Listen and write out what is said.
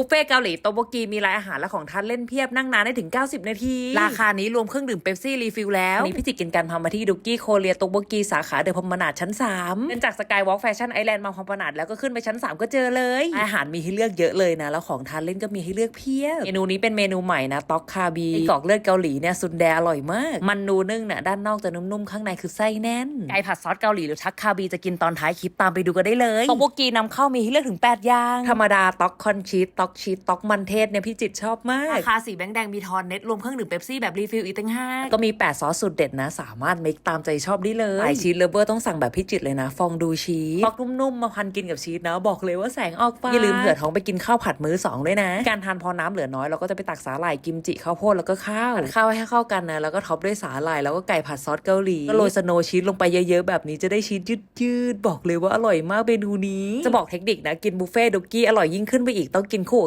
บุฟเฟ่เกาหลีโตโบกีมีรายอาหารและของทานเล่นเพียบนั่งนานได้ถึง 90 นาที ราคานี้รวมเครื่องดื่มเป๊ปซี่รีฟิลแล้ววันนี้พี่จิกกินกันพามาที่ดุกี้โคเรียโตโบกีสาขาเดอะพมนาดชั้น 3เดินจากสกายวอล์กแฟชั่นไอแลนด์มาพมนาดแล้วก็ขึ้นไปชั้น 3 ก็เจอเลย อาหารมีให้เลือกเยอะเลยนะ แล้วของทานเล่นก็มีให้เลือกเพียบเมนูนี้เป็นเมนูใหม่นะต็อกคาบีไส้กรอกเลือดเกาหลีเนี่ยซุนแดอร่อยมาก มันนูนึ่งเนี่ยด้านนอกจะนุ่มๆข้างในคือไส้แน่นไก่ผัดซอสเกาหลีหรือชักคาบีจะกินตอนท้ายคลิปตามไปดูกันได้เลยโตโบกีนำเข้ามีให้เลือกถึง 8 อย่าง ธรรมดาต็อกคอนชีสต็อกชีสต็อกมันเทศเนี่ยพี่จิตชอบมาก ราคาสีแบงค์แดงมีทอนเน็ตรวมเครื่องดื่มเป๊ปซี่แบบรีฟิลอีกตั้งห้าก็มี 8 ซอสสุดเด็ดนะ สามารถเมคตามใจชอบได้เลยไอชีสเลเวอร์ต้องสั่งแบบพี่จิตเลยนะ ฟองดูชีสฟอกนุ่มๆมาพันกินกับชีสนะ บอกเลยว่าแสงออกฟ้าอย่าลืมเผื่อท้องไปกินข้าวผัดมื้อสองด้วยนะ การทานพอน้ำเหลือน้อยเราก็จะไปตักสาหร่ายกิมจิข้าวโพดแล้วก็ข้าวผัดข้าวให้เข้ากันนะแล้วก็ท็อปด้วยสาหร่ายแล้วก็ไก่ผัดซอสเกาหลีก็โรยสโนว์ชีสลงไปเยอะๆแบบนี้จะได้ชีสยืดๆบอกเลยว่าอร่อยมากเมนูนี้จะบอกเทคนิคนะกินบุฟเฟ่ต์ดุกี้อร่อยยิ่งขึ้นไปอีกต้องกินคู่